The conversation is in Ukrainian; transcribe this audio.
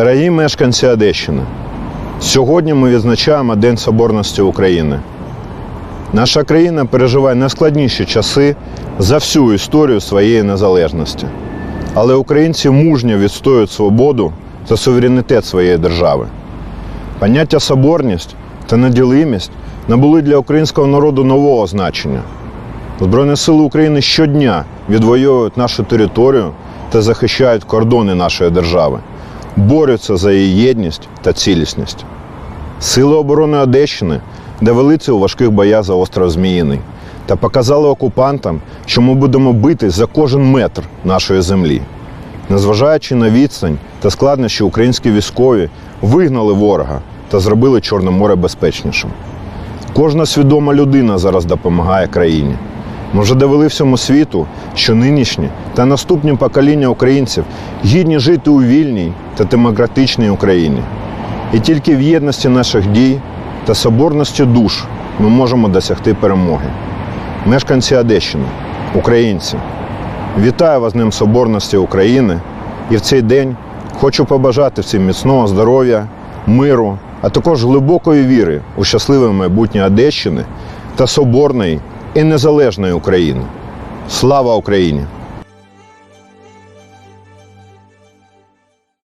Дорогі мешканці Одещини, сьогодні ми відзначаємо День Соборності України. Наша країна переживає найскладніші часи за всю історію своєї незалежності. Але українці мужньо відстоюють свободу та суверенітет своєї держави. Поняття соборність та неділимість набули для українського народу нового значення. Збройні сили України щодня відвоюють нашу територію та захищають кордони нашої держави, борються за її єдність та цілісність. Сили оборони Одещини довели це у важких боях за остров Зміїний та показали окупантам, що ми будемо бити за кожен метр нашої землі. Незважаючи на відстань та складнощі, українські військові вигнали ворога та зробили Чорне море безпечнішим. Кожна свідома людина зараз допомагає країні. Ми вже довели всьому світу, що нинішні та наступні покоління українців гідні жити у вільній та демократичній Україні. І тільки в єдності наших дій та соборності душ ми можемо досягти перемоги. Мешканці Одещини, українці, вітаю вас Днем Соборності України і в цей день хочу побажати всім міцного здоров'я, миру, а також глибокої віри у щасливе майбутнє Одещини та соборної і незалежної України. Слава Україні!